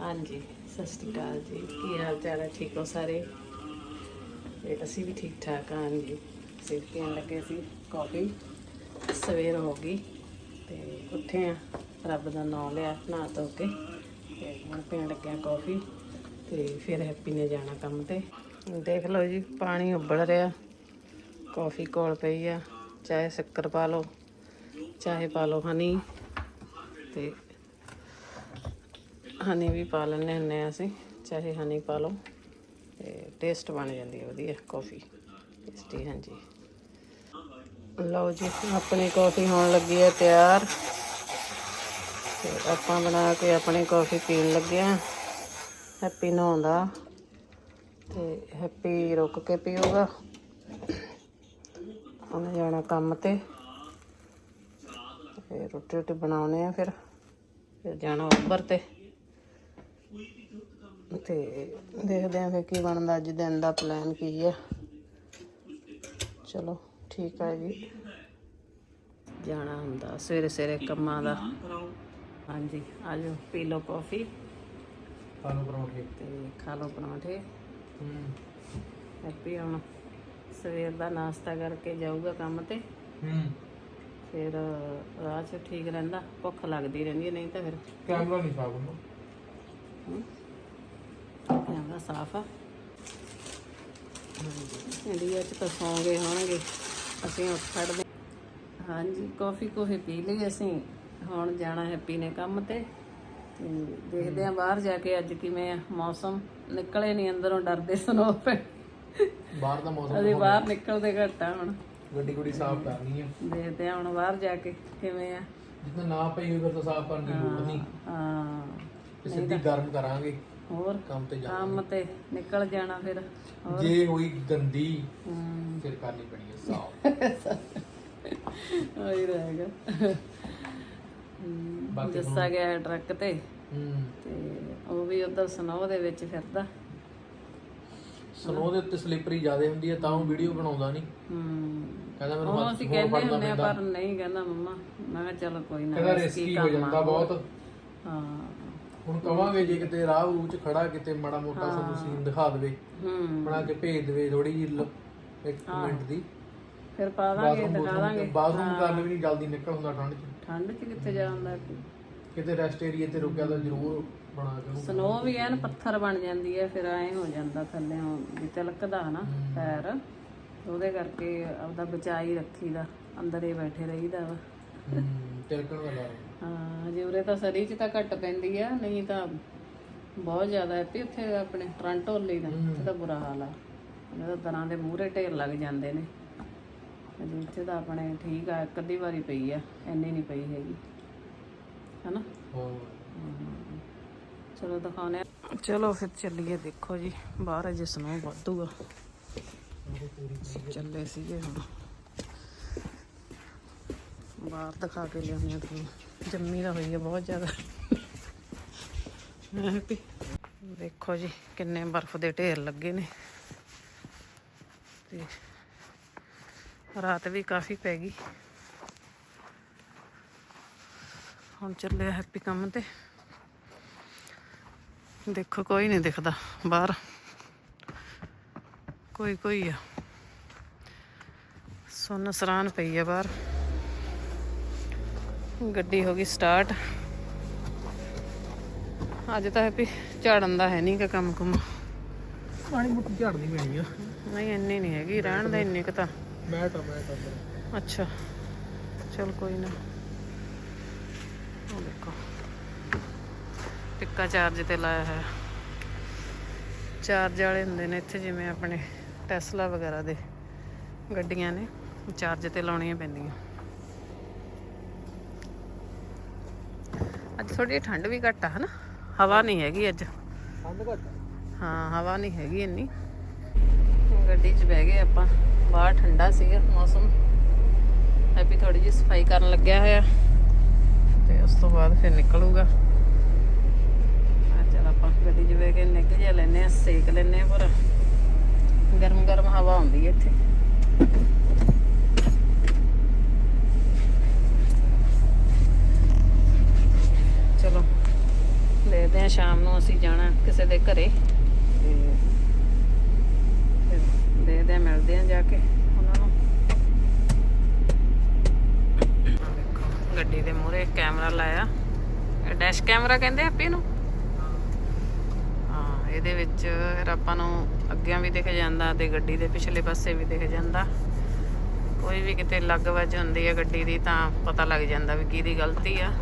ਹਾਂਜੀ, ਸਤਿ ਸ਼੍ਰੀ ਅਕਾਲ ਜੀ। ਕੀ ਹਾਲ ਚਾਲ ਹੈ? ਠੀਕ ਹੋ ਸਾਰੇ? ਤੇ ਅਸੀਂ ਵੀ ਠੀਕ ਠਾਕ ਹਾਂ ਜੀ ਸਿਰ ਪੀਣ ਲੱਗੇ ਸੀ ਕਾਫੀ ਸਵੇਰ ਹੋ ਗਈ ਤੇ ਉੱਠੇ ਆ ਰੱਬ ਦਾ ਨਾਮ ਲਿਆ, ਨਹਾ ਧੋ ਕੇ। ਤੇ ਹੁਣ ਪੀਣ ਲੱਗੇ ਆ ਕਾਫੀ ਤੇ ਫਿਰ ਹੈਪੀ ਨੇ ਜਾਣਾ ਕੰਮ ਤੇ। ਦੇਖ ਲਓ ਜੀ, ਪਾਣੀ ਉਬਲ ਰਿਹਾ। ਕਾਫੀ ਕੋਲ ਪਈ ਆ। ਚਾਹੇ ਸ਼ੱਕਰ ਪਾ ਲਓ, ਚਾਹੇ ਪਾ ਲਓ ਹਨੀ ਤੇ ਹਨੀ ਵੀ ਪਾ ਲੈਂਦੇ ਹੁੰਦੇ ਆ ਅਸੀਂ, ਚਾਹੇ ਹਨੀ ਪਾ ਲਓ, ਤੇ ਟੇਸਟ ਬਣ ਜਾਂਦੀ ਹੈ ਵਧੀਆ ਕਾਫੀ ਟੇਸਟੀ ਹਾਂਜੀ। ਲਓ ਜੀ, ਆਪਣੀ ਕਾਫੀ ਹੋਣ ਲੱਗੀ ਹੈ ਤਿਆਰ, ਤੇ ਆਪਾਂ ਬਣਾ ਕੇ ਆਪਣੀ ਕਾਫੀ ਪੀਣ ਲੱਗੇ ਆ ਹੈਪੀ ਨਹਾਉਂਦਾ ਤੇ ਹੈਪੀ ਰੁਕ ਕੇ ਪੀਊਗਾ। ਉਹਨੇ ਜਾਣਾ ਕੰਮ ਤੇ ਰੋਟੀ ਰੋਟੀ ਬਣਾਉਣੇ ਆ ਫਿਰ ਫਿਰ ਜਾਣਾ ਉੱਪਰ ਤੇ। ਤੇ ਦੇਖਦੇ ਆਂ ਫਿਰ ਕੀ ਬਣਦਾ ਅੱਜ ਦਿਨ ਦਾ ਪਲਾਨ ਕੀ ਹੈ। ਚਲੋ ਠੀਕ ਹੈ ਜੀ। ਜਾਣਾ ਹੁੰਦਾ ਸਵੇਰੇ ਸਵੇਰੇ ਕੰਮਾਂ ਦਾ। ਹਾਂਜੀ ਆਜੋ ਪੀ ਲਓ ਕਾਫੀ। ਆਲੂ ਪਰੌਂਠੇ। ਤੇ ਖਾ ਲਓ ਪਰੌਂਠੇ। ਹੂੰ। ਹੈਪੀ ਹੁਣ ਸਵੇਰ ਦਾ ਨਾਸ਼ਤਾ ਕਰਕੇ ਜਾਊਗਾ ਕੰਮ ਤੇ। ਹੂੰ। ਫਿਰ ਰਾਹ 'ਚ ਠੀਕ ਰਹਿੰਦਾ ਭੁੱਖ ਲੱਗਦੀ ਰਹਿੰਦੀ ਨਹੀਂ ਤਾਂ ਫਿਰ ਕੈਮਰਾ ਨਹੀਂ ਹੁੰਦਾ। ਕੈਮਰਾ ਸਾਫ਼ ਆ। ਇੰਡੀਆ 'ਚ ਤਾਂ ਸੌਂ ਗਏ ਹੋਣਗੇ। ਅਸੀਂ ਉੱਠ ਖੜਦੇ ਹਾਂਜੀ ਕਾਫੀ ਕੋਫੀ ਪੀ ਲਈ ਅਸੀਂ। ਹੁਣ ਜਾਣਾ ਹੈਪੀ ਨੇ ਕੰਮ ਤੇ। ਦੇਖਦੇ ਆ ਬਾਹਰ ਜਾ ਕੇ ਅੱਜ ਕਿਵੇਂ ਆ ਮੌਸਮ। ਨਿਕਲੇ ਨਹੀਂ ਅੰਦਰੋਂ ਡਰਦੇ ਸਨੋ ਪੈ ਬਾਹਰ ਦਾ ਮੌਸਮ ਅਸੀਂ ਬਾਹਰ ਨਿਕਲਦੇ ਘੱਟ ਆ ਹੁਣ। ਗੱਡੀ ਗੁੱਡੀ ਸਾਫ਼ ਕਰਨੀ ਹੈ ਦੇਖਦੇ ਆ ਹੁਣ ਬਾਹਰ ਜਾ ਕੇ ਕਿਵੇਂ ਆ। ਜਿੱਦਾਂ ਨਾ ਪਈ ਫਿਰ ਤਾਂ ਸਾਫ਼ ਕਰਨ ਦੀ ਲੋੜ ਨਹੀਂ। ਹਾਂ। ਤੇ ਸਿੱਧੀ ਗਰਮ ਕਰਾਂਗੇ। ਹੋਰ ਕੰਮ ਤੇ ਜਾ ਕੰਮ ਤੇ ਨਿਕਲ ਜਾਣਾ ਫਿਰ। ਹੋਰ? ਜੇ ਹੋਈ ਗੰਦੀ ਫਿਰ ਕਰਨੀ ਪੈਣੀ ਹੈ ਸਾਫ਼। ਉਹੀ ਰਹੇਗਾ ਜੱਸਾ ਗਿਆ ਟਰੱਕ ਤੇ। ਉਹ ਵੀ ਉਧਰ ਸਨੋ ਦੇ ਵਿੱਚ ਫਿਰਦਾ। ਸਨੋ ਦੇ ਉੱਤੇ ਸਲਿੱਪਰੀ ਜ਼ਿਆਦਾ ਹੁੰਦੀ ਹੈ ਤਾਂ ਉਹ ਵੀਡੀਓ ਬਣਾਉਂਦਾ ਨਹੀਂ। ਹੂੰ। ਕਹਿੰਦਾ ਮੈਨੂੰ ਹੱਥ ਅਸੀਂ ਕਹਿੰਦੇ ਹੁੰਦੇ ਪਰ ਨਹੀਂ ਕਹਿੰਦਾ ਮੰਮਾ। ਮੈਂ ਕਿਹਾ ਚਲੋ ਕੋਈ ਨਾ ਕਹਿੰਦਾ ਰਿਸਕੀ ਹੋ। ਜਾਂਦਾ ਬਹੁਤ। ਹਾਂ। ਹੁਣ ਕਵਾਂਗੇ ਜੇ ਕਿਤੇ ਰਾਹ ਰੂਹ ਚ ਖੜਾ ਕਿਤੇ ਮਾੜਾ ਮੋਟਾ ਸਾਨੂੰ ਸੀਨ ਦਿਖਾ ਦੇਵੇ। ਹੂੰ। ਬਣਾ ਕੇ ਭੇਜ ਦੇਵੇ ਥੋੜੀ ਜਿਹੀ ਇੱਕ ਮਿੰਟ ਦੀ। ਫਿਰ ਪਾ ਦਾਂਗੇ ਬਾਥਰੂਮ ਦਿਖਾ ਦਾਂਗੇ ਬਾਥਰੂਮ ਕਰਨ ਵੀ ਨਹੀਂ ਜਲਦੀ ਨਿਕਲ ਹੁੰਦਾ ਠੰਡ ਚ। ਠੰਡ 'ਚ ਕਿੱਥੇ ਜਾਂਦਾ ਕਿਤੇ ਰੈਸਟ ਏਰੀਆ ਤੇ ਰੁਕਿਆ ਤਾਂ ਜ਼ਰੂਰ ਬਣਾ ਕੇ ਉਹਨੂੰ ਸਨੋ ਵੀ ਐਨ ਪੱਥਰ ਬਣ ਜਾਂਦੀ ਹੈ ਫਿਰ ਐ ਹੋ ਜਾਂਦਾ ਥੱਲੇ ਵੀ ਤਿਲਕਦਾ ਨਾ ਪੈਰ। ਉਹਦੇ ਕਰਕੇ ਆਪਦਾ ਬਚਾਈ ਰੱਖੀਦਾ ਅੰਦਰ ਹੀ ਬੈਠੇ ਰਹੀਦਾ ਵਾ। ਤਿਲਕਣ ਦਾ ਡਰ ਹਾਂ। ਜੇ ਉਰੇ ਤਾਂ ਸਰੀ 'ਚ ਤਾਂ ਘੱਟ ਪੈਂਦੀ ਆ ਨਹੀਂ ਤਾਂ ਬਹੁਤ ਜ਼ਿਆਦਾ ਹੈ ਤੇ ਉੱਥੇ ਆਪਣੇ ਟ੍ਰਾਂਟੋ ਲਈ ਦਾ ਉੱਥੇ ਤਾਂ ਬੁਰਾ ਹਾਲ ਆ। ਉਹਨਾਂ ਦਾ ਤਰ੍ਹਾਂ ਦੇ ਮੂਹਰੇ ਢੇਰ ਲੱਗ ਜਾਂਦੇ ਨੇ। ਅਜੇ ਇੱਥੇ ਤਾਂ ਆਪਣੇ ਠੀਕ ਆ ਇੱਕ ਅੱਧੀ ਵਾਰੀ ਪਈ ਆ ਇੰਨੀ ਨਹੀਂ ਪਈ ਹੈਗੀ। ਹਨਾ? ਚਲੋ ਦਿਖਾਉਨੇ ਆ। ਚਲੋ ਫਿਰ ਚੱਲੀਏ ਦੇਖੋ ਜੀ ਬਾਹਰ ਅਜੇ ਸਨੋ ਵਾਧੂ ਆ ਅਸੀਂ ਚੱਲੇ ਸੀਗੇ ਹੁਣ। ਬਾਹਰ ਦਿਖਾ ਕੇ ਲਿਆਉਂਦੇ ਆ ਤੁਹਾਨੂੰ। ਜੰਮੀ ਦਾ ਹੋਈ ਆ ਬਹੁਤ ਜ਼ਿਆਦਾ। ਹੈਪੀ ਦੇਖੋ ਜੀ, ਕਿੰਨੇ ਬਰਫ਼ ਦੇ ਢੇਰ ਲੱਗੇ ਨੇ। ਤੇ ਰਾਤ ਵੀ ਕਾਫੀ ਪੈ ਗਈ। ਹੁਣ ਚੱਲੇ ਹੈਪੀ ਕੰਮ ਤੇ। ਦੇਖੋ, ਕੋਈ ਨਹੀਂ ਦਿਖਦਾ ਬਾਹਰ। ਕੋਈ ਕੋਈ ਆ। ਸੁੰਨ ਸਰਾਨ ਪਈ ਆ ਬਾਹਰ। ਗੱਡੀ ਹੋ ਗਈ ਸਟਾਰਟ ਅੱਜ ਤਾਂ ਹੈਪੀ ਝਾੜਨ ਦਾ ਹੈ ਨਹੀਂ ਕਿ ਕੰਮ ਕੁਮ। ਪਾਣੀ ਮੁੱਕ ਝੜਨੀ ਪੈਣੀ ਆ। ਨਹੀਂ ਇੰਨੀ ਨਹੀਂ ਹੈਗੀ ਰਹਿਣ ਦਾ ਇੰਨੀ ਕੁ ਤਾਂ। ਮੈਂ ਤਾਂ ਮੈਂ ਤਾਂ ਅੱਛਾ ਚਲ ਕੋਈ ਨਾ। ਉਹ ਦੇਖੋ। ਟਿੱਕਾ ਚਾਰਜ ਤੇ ਲਾਇਆ ਹੈ ਚਾਰਜ ਵਾਲੇ ਹੁੰਦੇ ਨੇ ਇੱਥੇ ਜਿਵੇਂ ਆਪਣੇ ਟੈਸਲਾ ਵਗੈਰਾ ਦੇ ਗੱਡੀਆਂ ਨੇ ਚਾਰਜ ਤੇ ਲਾਉਣੀਆਂ ਪੈਂਦੀਆਂ। ਅੱਜ ਥੋੜੀ ਠੰਡ ਵੀ ਘੱਟ ਆ ਹਨਾ? ਹਵਾ ਨਹੀਂ ਹੈਗੀ ਅੱਜ। ਠੰਡ ਘੱਟ ਹਾਂ ਹਵਾ ਨਹੀਂ ਹੈਗੀ ਇੰਨੀ। ਗੱਡੀ 'ਚ ਬਹਿ ਗਏ ਆਪਾਂ। ਬਾਹਰ ਠੰਡਾ ਸੀਗਾ ਮੌਸਮ। ਹੈਪੀ ਥੋੜੀ ਜਿਹੀ ਸਫ਼ਾਈ ਕਰਨ ਲੱਗਿਆ ਹੋਇਆ। ਤੇ ਉਸ ਤੋਂ ਬਾਅਦ ਫਿਰ ਨਿਕਲੂਗਾ। ਆ ਚਲ ਆਪਾਂ ਗੱਡੀ 'ਚ ਬਹਿ ਕੇ ਨਿੱਘ ਜਿਹਾ ਲੈਨੇ ਆ ਸੇਕ ਲੈਨੇ ਆ ਪਰ। ਗਰਮ ਗਰਮ ਹਵਾ ਆਉਂਦੀ ਹੈ ਇੱਥੇ। ਚਲੋ ਆ ਸ਼ਾਮ ਨੂੰ ਅਸੀਂ ਜਾਣਾ ਕਿਸੇ ਦੇ ਘਰੇ। ਤੇ ਦੇਖਦੇ ਆ ਮਿਲਦੇ ਆ ਜਾ ਕੇ ਉਹਨਾਂ ਨੂੰ। ਗੱਡੀ ਦੇ ਮੂਹਰੇ ਕੈਮਰਾ ਲਾਇਆ। ਡੈਸ਼ ਕੈਮਰਾ ਕਹਿੰਦੇ ਆ ਨੂੰ? ਹਾਂ, ਇਹਦੇ ਵਿੱਚ ਫਿਰ ਆਪਾਂ ਨੂੰ ਅੱਗਿਆਂ ਵੀ ਦਿਖ ਜਾਂਦਾ ਤੇ ਗੱਡੀ ਦੇ ਪਿਛਲੇ ਪਾਸੇ ਵੀ ਦਿਖ ਜਾਂਦਾ। ਕੋਈ ਵੀ ਕਿਤੇ ਲੱਗ ਵੱਜ ਹੁੰਦੀ ਹੈ ਗੱਡੀ ਦੀ ਤਾਂ ਪਤਾ ਲੱਗ ਜਾਂਦਾ ਵੀ ਕਿਹਦੀ ਗਲਤੀ ਆ।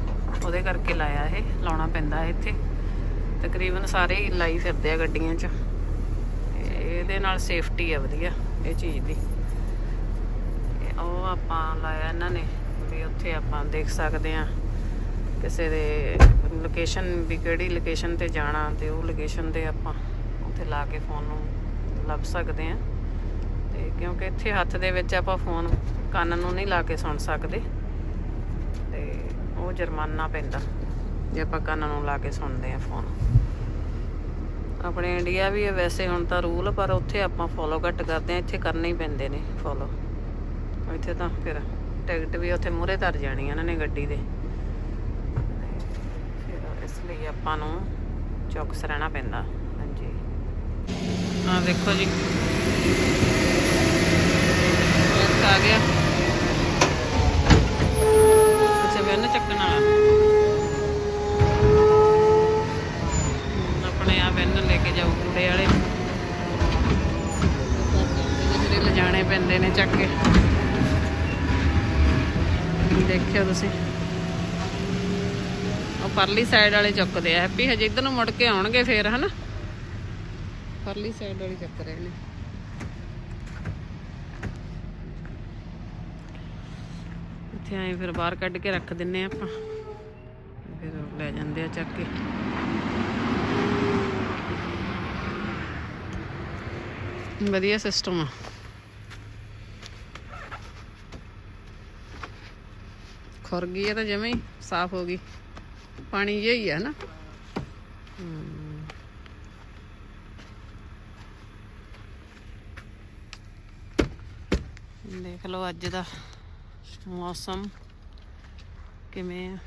ਉਹਦੇ ਕਰਕੇ ਲਾਇਆ ਇਹ, ਲਾਉਣਾ ਪੈਂਦਾ ਇੱਥੇ। ਤਕਰੀਬਨ ਸਾਰੇ ਹੀ ਲਾਈ ਫਿਰਦੇ ਆ ਗੱਡੀਆਂ 'ਚ। ਤੇ ਇਹਦੇ ਨਾਲ ਸੇਫਟੀ ਆ ਵਧੀਆ, ਇਹ ਚੀਜ਼ ਦੀ। ਉਹ ਆਪਾਂ ਲਾਇਆ ਇਹਨਾਂ ਨੇ, ਵੀ ਉੱਥੇ ਆਪਾਂ ਦੇਖ ਸਕਦੇ ਆ ਕਿਸੇ ਦੇ ਲੋਕੇਸ਼ਨ ਵੀ ਕਿਹੜੀ ਲੋਕੇਸ਼ਨ ਤੇ ਜਾਣਾ ਤੇ ਉਹ ਲੋਕੇਸ਼ਨ ਤੇ ਆਪਾਂ ਉੱਥੇ ਲਾ ਕੇ ਫੋਨ ਨੂੰ ਲੱਭ ਸਕਦੇ ਆ ਤੇ ਕਿਉਂਕਿ ਇੱਥੇ ਹੱਥ ਦੇ ਵਿੱਚ ਆਪਾਂ ਫੋਨ ਕੰਨ ਨੂੰ ਨਹੀਂ ਲਾ ਕੇ ਸੁਣ ਸਕਦੇ। ਤੇ ਉਹ ਜੁਰਮਾਨਾ ਪੈਂਦਾ। ਜੇ ਆਪਾਂ ਕੰਨ ਨੂੰ ਲਾ ਕੇ ਸੁਣਦੇ ਆ ਫੋਨ ਆਪਣੇ ਇੰਡੀਆ ਵੀ ਵੈਸੇ ਹੁਣ ਤਾਂ ਰੂਲ ਪਰ ਉੱਥੇ ਆਪਾਂ ਫੋਲੋ ਘੱਟ ਕਰਦੇ ਆ ਇੱਥੇ ਕਰਨੇ ਹੀ ਪੈਂਦੇ ਨੇ ਫੋਲੋ ਇੱਥੇ ਤਾਂ ਫਿਰ ਟਿਕਟ ਵੀ ਉੱਥੇ ਮੂਹਰੇ ਧਰ ਜਾਣੀ ਇਹਨਾਂ ਨੇ ਗੱਡੀ ਦੇ। ਫਿਰ ਇਸ ਲਈ ਆਪਾਂ ਨੂੰ ਚੌਕਸ ਰਹਿਣਾ ਪੈਂਦਾ। ਹਾਂਜੀ। ਆ ਦੇਖੋ ਜੀ। ਆ ਗਿਆ ਅੱਛਾ ਵੈਨ ਚੱਕਣ ਵਾਲਾ ਹਮ, ਆਪਣੇ ਆ ਵੈਨ ਲੈ ਕੇ ਜਾਊ ਕੂੜੇ ਵਾਲੇ ਜਿਹੜੇ ਲਿਜਾਣੇ ਪੈਂਦੇ ਨੇ ਚੱਕ ਕੇ ਦੇਖਿਓ ਤੁਸੀਂ ਉਹ ਪਰਲੀ ਸਾਈਡ ਵਾਲੇ ਚੁੱਕਦੇ ਆ, ਹੈਪੀ ਹਜੇ ਇੱਧਰ ਨੂੰ ਮੁੜ ਕੇ ਆਉਣਗੇ ਫੇਰ, ਹਨਾ? ਪਰਲੀ ਸਾਈਡ ਵਾਲੀ ਚੱਕ ਰਹੇ ਨੇ। ਇੱਥੇ ਆਏ ਫਿਰ ਬਾਹਰ ਕੱਢ ਕੇ ਰੱਖ ਦਿੰਨੇ ਆਪਾਂ। ਫਿਰ ਲੈ ਜਾਂਦੇ ਆ ਚੱਕ ਕੇ। ਵਧੀਆ ਸਿਸਟਮ ਆ। ਖੁਰ ਗਈ ਹੈ ਤਾਂ ਜਮੇ ਹੀ ਸਾਫ਼ ਹੋ ਗਈ। ਪਾਣੀ ਜਿਹਾ ਹੀ ਹੈ ਨਾ। ਹਮ। ਦੇਖ ਲਓ ਅੱਜ ਦਾ ਮੌਸਮ ਕਿਵੇਂ ਆ।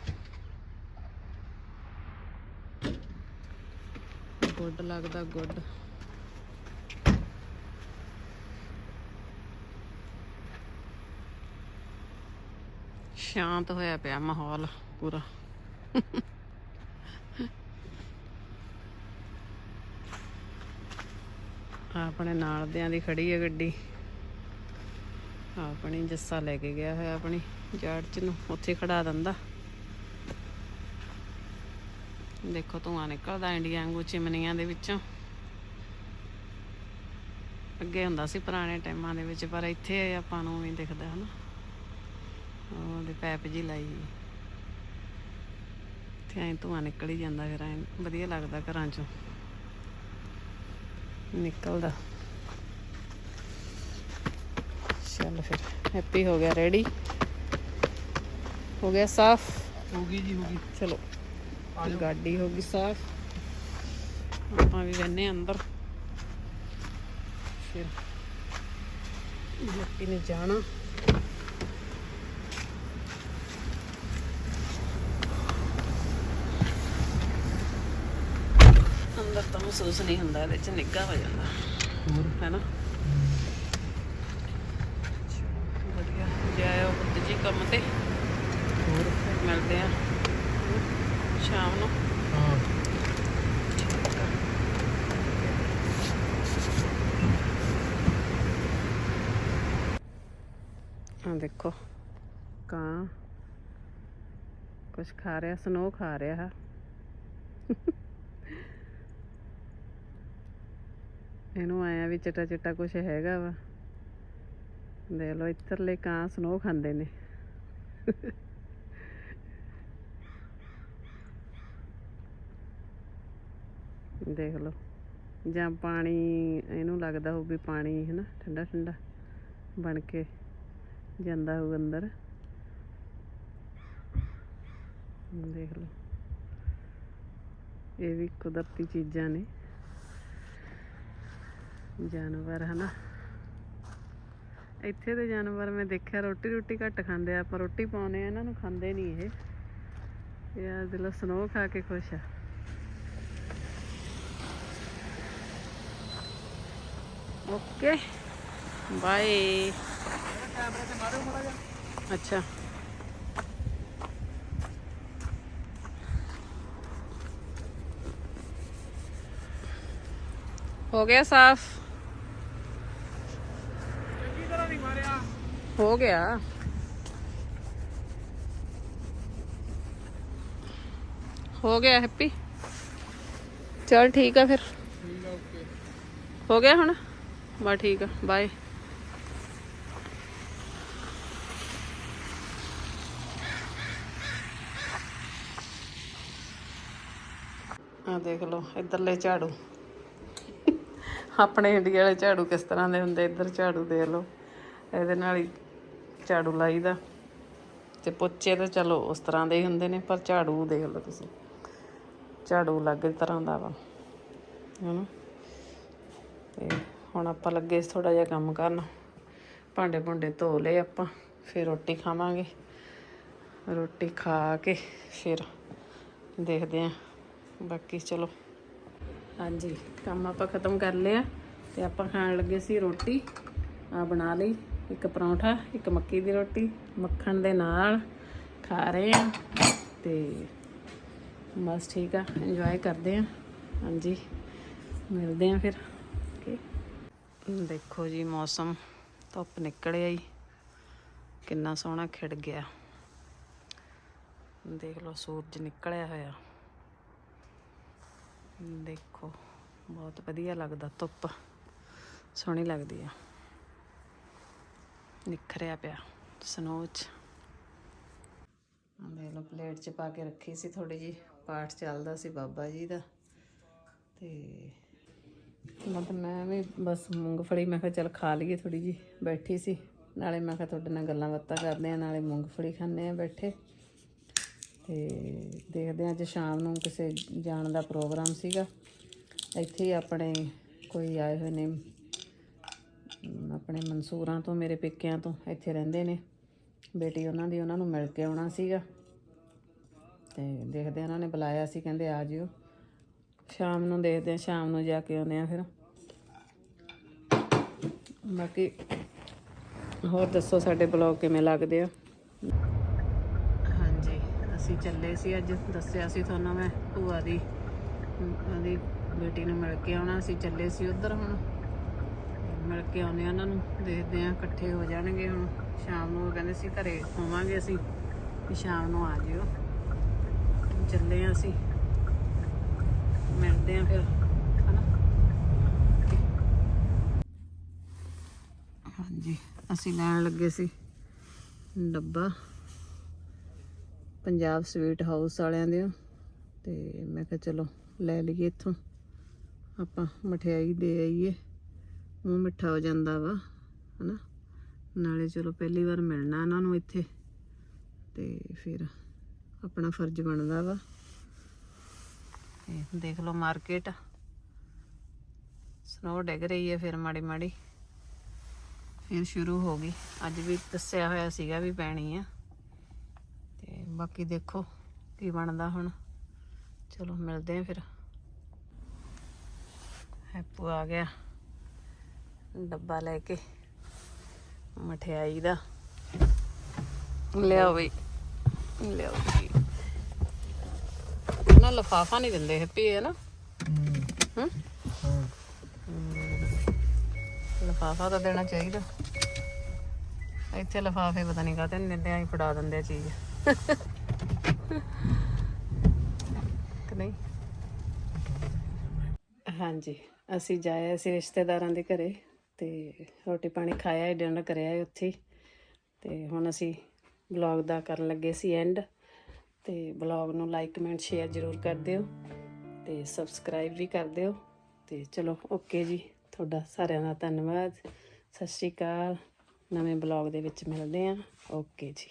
ਗੁੱਡ ਲੱਗਦਾ ਗੁੱਡ। ਸ਼ਾਂਤ ਹੋਇਆ ਪਿਆ ਮਾਹੌਲ ਪੂਰਾ। ਆਪਣੇ ਨਾਲ ਦਿਆਂ ਦੀ ਖੜੀ ਹੈ ਗੱਡੀ। ਆਪਣੀ ਜੱਸਾ ਲੈ ਕੇ ਗਿਆ ਹੋਇਆ ਆਪਣੀ ਜਾੜ ਚ ਨੂੰ, ਉੱਥੇ ਖੜਾ ਦਿੰਦਾ ਦੇਖੋ ਧੂਆਂ ਨਿਕਲਦਾ ਇੰਡੀਆ ਵਾਂਗੂ ਚਿਮਨੀਆਂ ਦੇ ਵਿੱਚੋਂ। ਅੱਗੇ ਹੁੰਦਾ ਸੀ ਪੁਰਾਣੇ ਟਾਈਮਾਂ ਦੇ ਵਿੱਚ, ਪਰ ਇੱਥੇ ਆਪਾਂ ਨੂੰ ਵੀ ਦਿਖਦਾ ਹਨਾ। ਉਹਦੇ ਪੈਪ ਜੀ ਲਾਈ। ਤੇ ਐਂ ਧੂਆਂ ਨਿਕਲ ਹੀ ਜਾਂਦਾ, ਫਿਰ ਐਂ ਵਧੀਆ ਲੱਗਦਾ ਘਰਾਂ ਚੋਂ। ਨਿਕਲਦਾ। ਚੱਲ ਫਿਰ ਹੈਪੀ ਹੋ ਗਿਆ ਰੈਡੀ ਹੋ ਗਿਆ ਸਾਫ਼? ਹੋ ਗਈ ਜੀ ਹੋ ਗਈ। ਚਲੋ ਗਾਡੀ ਹੋ ਗਈ ਸਾਫ਼। ਆਪਾਂ ਵੀ ਵੰਨੇ ਅੰਦਰ। ਫਿਰ ਹੈਪੀ ਨੇ ਜਾਣਾ। ਅੰਦਰ ਤਾਂ ਮਹਿਸੂਸ ਨਹੀਂ ਹੁੰਦਾ ਇਹਦੇ ਚ ਨਿੱਘਾ ਹੋ ਜਾਂਦਾ। ਹੋਰ ਹੈ ਨਾ ਵਧੀਆ ਜਾਇਓ ਬੁੱਧ ਜੀ ਕੰਮ ਤੇ। ਹੋਰ ਫਿਰ ਮਿਲਦੇ ਆ ਸ਼ਾਮ ਨੂੰ। ਹਾਂ। ਆ ਦੇਖੋ ਕਾਂ। ਕੁਛ ਖਾ ਰਿਹਾ ਸਨੋ ਖਾ ਰਿਹਾ। ਹੈ ਇਹਨੂੰ ਆਇਆ ਵੀ ਚਟਾ ਚਟਾ ਕੁਛ ਹੈਗਾ ਵਾ। ਦੇਖ ਲਓ ਇੱਧਰਲੇ ਕਾਂ ਸਨੋ ਖਾਂਦੇ ਨੇ। ਦੇਖ ਲਓ, ਜਾਂ ਪਾਣੀ, ਇਹਨੂੰ ਲੱਗਦਾ ਹੋਊ ਵੀ ਪਾਣੀ ਹੈ ਨਾ ਠੰਡਾ ਠੰਡਾ ਬਣ ਕੇ ਜਾਂਦਾ ਹੋਊ ਅੰਦਰ। ਦੇਖ ਲਓ, ਇਹ ਵੀ ਕੁਦਰਤੀ ਚੀਜ਼ਾਂ ਨੇ। जानवर, है ना? इतने तो जानवर मैं देखा रोटी रोटी घट खाते आप रोटी पाने इन्हों खे नहीं ये यार दिलो स्नो खा के खुश है ओके, बाय। अच्छा। हो गया साफ़। ਹੋ ਗਿਆ। ਹੋ ਗਿਆ, ਹੈਪੀ? ਚਲ ਠੀਕ ਆ ਫਿਰ। ਹੋ ਗਿਆ ਹੁਣ? ਬਾ ਠੀਕ ਆ, ਬਾਏ। ਆ ਦੇਖ ਲਓ, ਇੱਧਰਲੇ ਝਾੜੂ। ਆਪਣੇ ਇੰਡੀਆ ਵਾਲੇ ਝਾੜੂ ਕਿਸ ਤਰ੍ਹਾਂ ਦੇ ਹੁੰਦੇ, ਇੱਧਰ ਝਾੜੂ ਦੇਖ ਲਓ। ਇਹਦੇ ਨਾਲ ਹੀ ਝਾੜੂ ਲਾਈਦਾ। ਤੇ ਪੋਚੇ ਤਾਂ ਚਲੋ ਉਸ ਤਰ੍ਹਾਂ ਦੇ ਹੀ ਹੁੰਦੇ ਨੇ, ਪਰ ਝਾੜੂ ਦੇਖ ਲਓ ਤੁਸੀਂ। ਝਾੜੂ ਅਲੱਗ ਤਰ੍ਹਾਂ ਦਾ ਵਾ, ਹਨਾ? ਤੇ ਹੁਣ ਆਪਾਂ ਲੱਗੇ ਥੋੜਾ ਜਿਹਾ ਕੰਮ ਕਰਨ। ਭਾਂਡੇ ਭੁੰਡੇ ਧੋ ਲਏ ਆਪਾਂ, ਫਿਰ ਰੋਟੀ ਖਾਵਾਂਗੇ। ਰੋਟੀ ਖਾ ਕੇ ਫਿਰ ਦੇਖਦੇ ਆਂ ਬਾਕੀ ਚਲੋ। ਹਾਂਜੀ, ਕੰਮ ਆਪਾਂ ਖਤਮ ਕਰ ਲਿਆ। ਤੇ ਆਪਾਂ ਖਾਣ ਲੱਗੇ ਸੀ ਰੋਟੀ ਆ ਬਣਾ ਲਈ। ਇੱਕ ਪਰੌਂਠਾ, ਇੱਕ ਮੱਕੀ ਦੀ ਰੋਟੀ, ਮੱਖਣ ਦੇ ਨਾਲ ਖਾ ਰਹੇ ਆ ਤੇ ਬਸ ਠੀਕ ਆ ਇੰਜੋਏ ਕਰਦੇ ਆ ਹਾਂਜੀ, ਮਿਲਦੇ ਆ ਫਿਰ। ਦੇਖੋ ਜੀ ਮੌਸਮ, ਧੁੱਪ ਨਿਕਲਿਆ ਹੀ ਕਿੰਨਾ ਸੋਹਣਾ ਖਿੜ ਗਿਆ। ਦੇਖ ਲਓ, ਸੂਰਜ ਨਿਕਲਿਆ ਹੋਇਆ। ਦੇਖੋ, ਬਹੁਤ ਵਧੀਆ ਲੱਗਦਾ ਧੁੱਪ। ਸੋਹਣੀ ਲੱਗਦੀ ਆ। ਨਿਖਰਿਆ ਪਿਆ ਸਨੋ ਚ ਆਹ ਦੇਖ ਲਓ ਪਲੇਟ 'ਚ ਪਾ ਕੇ ਰੱਖੀ ਸੀ ਥੋੜੀ ਜੀ ਪਾਠ ਚੱਲਦਾ ਸੀ ਬਾਬਾ ਜੀ ਦਾ। ਤੇ ਮਤਲਬ ਮੈਂ ਵੀ ਬਸ ਮੂੰਗਫਲੀ ਮੈਂ ਕਿਹਾ ਚੱਲ ਖਾ ਲਈਏ ਥੋੜੀ ਜੀ ਬੈਠੀ ਸੀ। ਨਾਲੇ ਮੈਂ ਕਿਹਾ ਤੁਹਾਡੇ ਨਾਲ ਗੱਲਾਂ ਬਾਤਾਂ ਕਰਦੇ ਆ, ਨਾਲੇ ਮੂੰਗਫਲੀ ਖਾਂਦੇ ਆ ਬੈਠੇ। ਤੇ ਦੇਖਦੇ ਆ ਅੱਜ ਸ਼ਾਮ ਨੂੰ ਕਿਸੇ ਜਾਣ ਦਾ ਪ੍ਰੋਗਰਾਮ ਸੀਗਾ। ਇੱਥੇ ਹੀ ਆਪਣੇ ਕੋਈ ਆਏ ਹੋਏ ਨੇ ਆਪਣੇ ਮਨਸੂਰਾਂ ਤੋਂ, ਮੇਰੇ ਪੇਕਿਆਂ ਤੋਂ ਇੱਥੇ ਰਹਿੰਦੇ ਨੇ। ਬੇਟੀ ਉਹਨਾਂ ਦੀ ਉਹਨਾਂ ਨੂੰ ਮਿਲ ਕੇ ਆਉਣਾ ਸੀਗਾ। ਤੇ ਦੇਖਦੇ ਉਹਨਾਂ ਨੇ ਬੁਲਾਇਆ ਸੀ, ਕਹਿੰਦੇ ਆ ਜਿਓ। ਸ਼ਾਮ ਨੂੰ ਦੇਖਦੇ ਆ, ਸ਼ਾਮ ਨੂੰ ਜਾ ਕੇ ਆਉਂਦੇ ਆ ਫਿਰ। ਬਾਕੀ ਹੋਰ ਦੱਸੋ, ਸਾਡੇ ਬਲੌਗ ਕਿਵੇਂ ਲੱਗਦੇ ਆ? ਹਾਂਜੀ, ਅਸੀਂ ਚੱਲੇ ਸੀ ਅੱਜ। ਦੱਸਿਆ ਸੀ ਤੁਹਾਨੂੰ ਮੈਂ ਭੂਆ ਦੀ ਉਹਦੀ ਬੇਟੀ ਨੂੰ ਮਿਲ ਕੇ ਆਉਣਾ। ਸੀ ਚੱਲੇ ਸੀ ਉਧਰ ਹੁਣ। ਮਿਲ ਕੇ ਆਉਂਦੇ ਆ ਉਹਨਾਂ ਨੂੰ, ਦੇਖਦੇ ਆ ਇਕੱਠੇ ਹੋ ਜਾਣਗੇ ਹੁਣ, ਸ਼ਾਮ ਨੂੰ ਕਹਿੰਦੇ ਸੀ ਘਰੇ ਹੋਵਾਂਗੇ ਅਸੀਂ, ਵੀ ਸ਼ਾਮ ਨੂੰ ਆ ਜਿਓ। ਚੱਲੇ ਆ ਅਸੀਂ, ਮਿਲਦੇ ਆ ਫਿਰ, ਹਨਾ? ਹਾਂਜੀ, ਅਸੀਂ ਲੈਣ ਲੱਗੇ ਸੀ ਡੱਬਾ, ਪੰਜਾਬ ਸਵੀਟ ਹਾਊਸ ਵਾਲਿਆਂ ਦੇ। ਤੇ ਮੈਂ ਕਿਹਾ ਚਲੋ ਲੈ ਲਈਏ ਇੱਥੋਂ, ਆਪਾਂ ਮਠਿਆਈ ਦੇ ਆਈਏ। ਮੂੰਹ ਮਿੱਠਾ ਹੋ ਜਾਂਦਾ ਵਾ, ਹਨਾ? ਨਾਲੇ ਚਲੋ ਪਹਿਲੀ ਵਾਰ ਮਿਲਣਾ ਇਹਨਾਂ ਨੂੰ ਇੱਥੇ, ਤੇ ਫਿਰ ਆਪਣਾ ਫਰਜ਼ ਬਣਦਾ ਵਾ। ਤੇ ਦੇਖ ਲਓ ਮਾਰਕੀਟ। ਸਨੋ ਡਿੱਗ ਰਹੀ ਹੈ ਫਿਰ ਮਾੜੀ ਮਾੜੀ। ਫਿਰ ਸ਼ੁਰੂ ਹੋ ਗਈ। ਅੱਜ ਵੀ ਦੱਸਿਆ ਹੋਇਆ ਸੀਗਾ ਵੀ ਪੈਣੀ ਆ। ਤੇ ਬਾਕੀ ਦੇਖੋ ਕੀ ਬਣਦਾ ਹੁਣ। ਚਲੋ ਮਿਲਦੇ ਆ ਫਿਰ। ਹੈਪੂ ਆ ਗਿਆ। ਡੱਬਾ ਲੈ ਕੇ ਮਠਿਆਈ ਦਾ। ਲਿਆਓ ਬਈ ਲਿਆਓ ਜੀ ਨਾ ਲਫਾਫਾ ਨਹੀਂ ਦਿੰਦੇ ਹੈਪੀ ਹੈ ਨਾ। ਹੂੰ। ਲਫਾਫਾ ਤਾਂ ਦੇਣਾ ਚਾਹੀਦਾ। ਇੱਥੇ ਲਫਾਫੇ ਪਤਾ ਨਹੀਂ ਕਾਹਤੇ ਨਹੀਂ ਦਿੰਦੇ ਆਂ ਫੜਾ ਦਿੰਦੇ ਆ ਚੀਜ਼। ਕਿ ਨਹੀਂ? ਹਾਂਜੀ ਅਸੀਂ ਜਾਏ ਅਸੀਂ ਰਿਸ਼ਤੇਦਾਰਾਂ ਦੇ ਘਰੇ। ਤੇ ਰੋਟੀ ਪਾਣੀ ਖਾਇਆ ਡਿਨਰ ਕਰਿਆ ਹੈ ਉੱਥੇ। ਹੀ। ਤੇ ਹੁਣ ਅਸੀਂ ਵਲੌਗ ਦਾ ਕਰਨ ਲੱਗੇ ਸੀ ਐਂਡ ਤੇ ਵਲੌਗ ਨੂੰ ਲਾਈਕ ਕਮੈਂਟ ਸ਼ੇਅਰ ਜ਼ਰੂਰ ਕਰ ਦਿਓ। ਤੇ ਸਬਸਕ੍ਰਾਈਬ ਵੀ ਕਰ ਦਿਓ। ਤੇ ਚਲੋ ਓਕੇ ਜੀ। ਤੁਹਾਡਾ ਸਾਰਿਆਂ ਦਾ ਧੰਨਵਾਦ। ਸਤਿ ਸ਼੍ਰੀ ਅਕਾਲ। ਨਵੇਂ ਬਲੌਗ ਦੇ ਵਿੱਚ ਮਿਲਦੇ ਹਾਂ। ਓਕੇ ਜੀ।